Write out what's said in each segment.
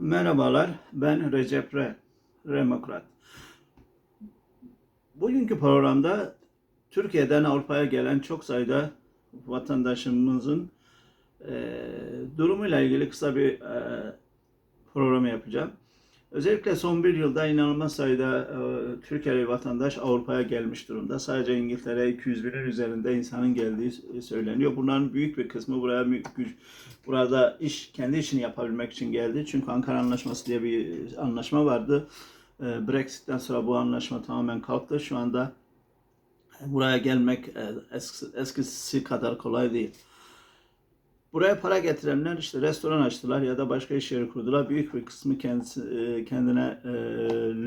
Merhabalar, ben Recep Re, Demokrat. Bugünkü programda Türkiye'den Avrupa'ya gelen çok sayıda vatandaşımızın e, durumuyla ilgili kısa bir e, program yapacağım. Özellikle son bir yılda inanılmaz sayıda e, Türkiye'li vatandaş Avrupa'ya gelmiş durumda. Sadece İngiltere 200 binin üzerinde insanın geldiği söyleniyor. Bunların büyük bir kısmı buraya güç, burada iş kendi işini yapabilmek için geldi. Çünkü Ankara Anlaşması diye bir anlaşma vardı. E, Brexit'ten sonra bu anlaşma tamamen kalktı. Şu anda buraya gelmek e, eskisi kadar kolay değil. Buraya para getirenler işte restoran açtılar ya da başka iş yeri kurdular. Büyük bir kısmı kendisi, e, kendine e,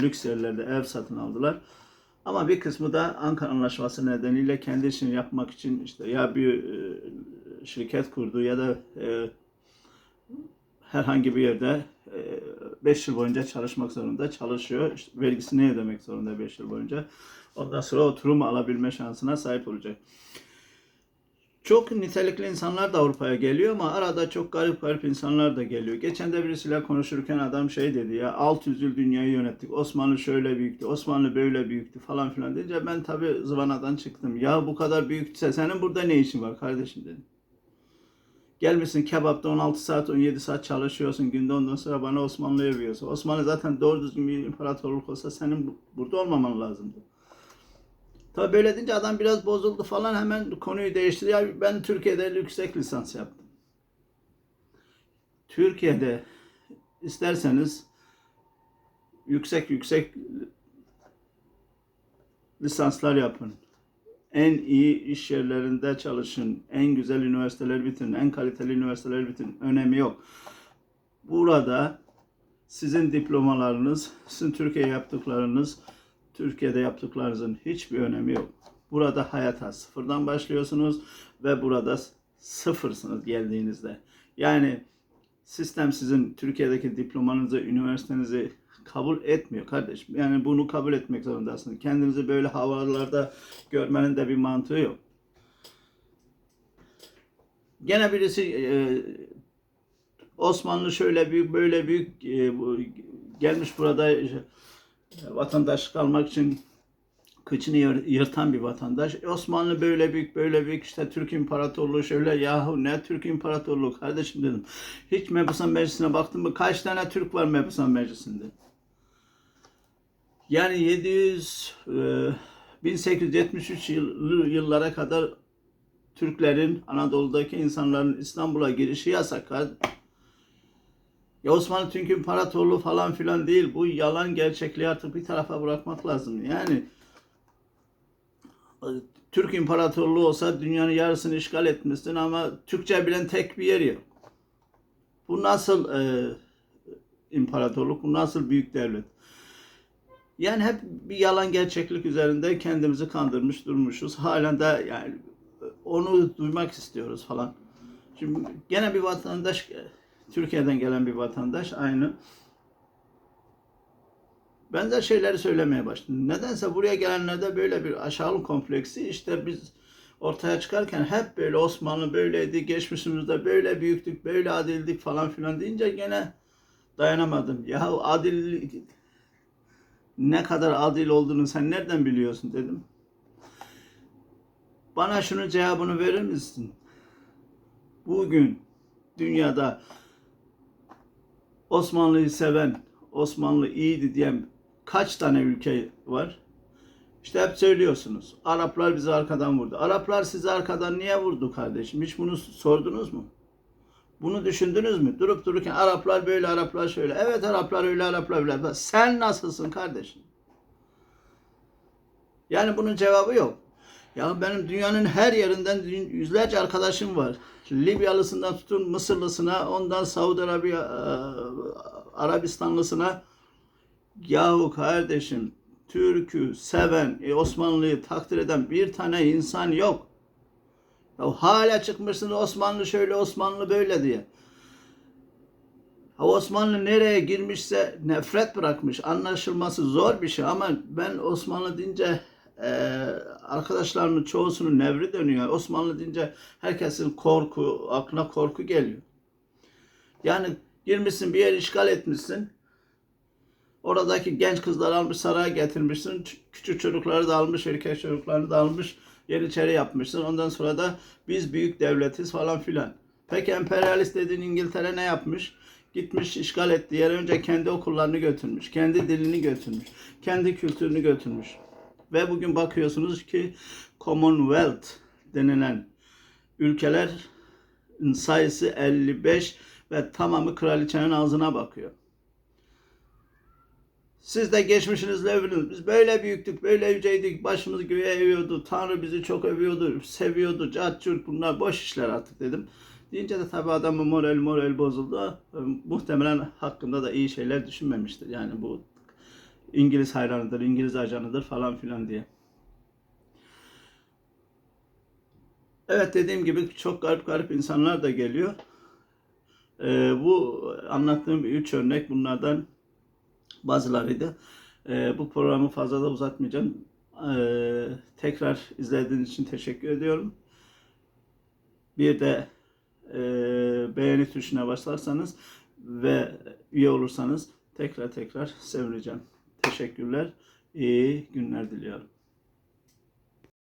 lüks yerlerde ev satın aldılar. Ama bir kısmı da Ankara Anlaşması nedeniyle kendi işini yapmak için işte ya bir e, şirket kurdu ya da e, herhangi bir yerde 5 yıl boyunca çalışmak zorunda çalışıyor. İşte vergisini ödemek zorunda 5 yıl boyunca. Ondan sonra oturum alabilme şansına sahip olacak. Çok nitelikli insanlar da Avrupa'ya geliyor ama arada çok garip garip insanlar da geliyor. Geçen de birisiyle konuşurken adam şey dedi ya 600 yıl dünyayı yönettik. Osmanlı şöyle büyüktü, Osmanlı böyle büyüktü falan filan deyince ben tabii zıvanadan çıktım. Ya bu kadar büyüktüse senin burada ne işin var kardeşim dedim. Gelmişsin kebapta 16 saat 17 saat çalışıyorsun günde ondan sonra bana Osmanlı'yı övüyorsun. Osmanlı zaten doğru düzgün bir imparatorluk olsa senin bu- burada olmaman lazımdı. Tabi böyle deyince adam biraz bozuldu falan hemen konuyu değiştirdi. Ya ben Türkiye'de yüksek lisans yaptım. Türkiye'de isterseniz yüksek yüksek lisanslar yapın. En iyi iş yerlerinde çalışın. En güzel üniversiteler bitirin. En kaliteli üniversiteler bitirin. Önemi yok. Burada sizin diplomalarınız, sizin Türkiye yaptıklarınız, Türkiye'de yaptıklarınızın hiçbir önemi yok. Burada hayata sıfırdan başlıyorsunuz ve burada sıfırsınız geldiğinizde. Yani sistem sizin Türkiye'deki diplomanızı, üniversitenizi kabul etmiyor kardeşim. Yani bunu kabul etmek zorundasınız. Kendinizi böyle havalarda görmenin de bir mantığı yok. Gene birisi e, Osmanlı şöyle büyük böyle büyük e, bu- gelmiş burada vatandaşlık almak için kıçını yır- yırtan bir vatandaş. E, Osmanlı böyle büyük böyle büyük işte Türk İmparatorluğu şöyle yahu ne Türk İmparatorluğu kardeşim dedim. Hiç Mebusan Meclisi'ne baktın mı? Kaç tane Türk var Mebusan Meclisi'nde? Yani 700 e, 1873 yıl, yıllara kadar Türklerin Anadolu'daki insanların İstanbul'a girişi yasak. Ya Osmanlı Türk İmparatorluğu falan filan değil. Bu yalan gerçekliği artık bir tarafa bırakmak lazım. Yani Türk İmparatorluğu olsa dünyanın yarısını işgal etmişsin ama Türkçe bilen tek bir yer yok. Bu nasıl e, imparatorluk, bu nasıl büyük devlet? Yani hep bir yalan gerçeklik üzerinde kendimizi kandırmış durmuşuz. Halen de yani onu duymak istiyoruz falan. Şimdi gene bir vatandaş Türkiye'den gelen bir vatandaş aynı benzer şeyleri söylemeye başladı. Nedense buraya gelenlerde böyle bir aşağılık kompleksi işte biz ortaya çıkarken hep böyle Osmanlı böyleydi, geçmişimizde böyle büyüktük, böyle adildik falan filan deyince gene dayanamadım. Ya adil ne kadar adil olduğunu sen nereden biliyorsun dedim. Bana şunun cevabını verir misin? Bugün dünyada Osmanlı'yı seven, Osmanlı iyiydi diyen kaç tane ülke var? İşte hep söylüyorsunuz. Araplar bizi arkadan vurdu. Araplar sizi arkadan niye vurdu kardeşim? Hiç bunu sordunuz mu? Bunu düşündünüz mü? Durup dururken Araplar böyle, Araplar şöyle. Evet Araplar öyle, Araplar böyle. Sen nasılsın kardeşim? Yani bunun cevabı yok. Ya benim dünyanın her yerinden yüzlerce arkadaşım var. Libyalısından tutun Mısırlısına, ondan Saudi Arabiya, e, Arabistanlısına. Yahu kardeşim, Türk'ü seven, e, Osmanlı'yı takdir eden bir tane insan yok. Ya hala çıkmışsın Osmanlı şöyle, Osmanlı böyle diye. Osmanlı nereye girmişse nefret bırakmış. Anlaşılması zor bir şey ama ben Osmanlı deyince e, arkadaşlarımın çoğusunun nevri dönüyor. Osmanlı deyince herkesin korku, aklına korku geliyor. Yani Girmişsin bir yer işgal etmişsin. Oradaki genç kızları almış saraya getirmişsin. Küçük çocukları da almış, erkek çocuklarını da almış. Yeniçeri yapmışsın. Ondan sonra da biz büyük devletiz falan filan. Peki emperyalist dediğin İngiltere ne yapmış? Gitmiş işgal ettiği yere önce kendi okullarını götürmüş. Kendi dilini götürmüş. Kendi kültürünü götürmüş. Ve bugün bakıyorsunuz ki Commonwealth denilen ülkelerin sayısı 55 ve tamamı kraliçenin ağzına bakıyor. Siz de geçmişinizle övünün. Biz böyle büyüktük, böyle yüceydik, başımız göğe eviyordu, Tanrı bizi çok övüyordu, seviyordu, cart bunlar boş işler artık dedim. Deyince de tabii adamın moral moral bozuldu. Muhtemelen hakkında da iyi şeyler düşünmemiştir. Yani bu İngiliz hayranıdır, İngiliz ajanıdır falan filan diye. Evet dediğim gibi çok garip garip insanlar da geliyor. Ee, bu anlattığım üç örnek bunlardan bazılarıydı. Ee, bu programı fazla da uzatmayacağım. Ee, tekrar izlediğiniz için teşekkür ediyorum. Bir de e, beğeni tuşuna basarsanız ve üye olursanız tekrar tekrar sevineceğim. Teşekkürler. İyi günler diliyorum.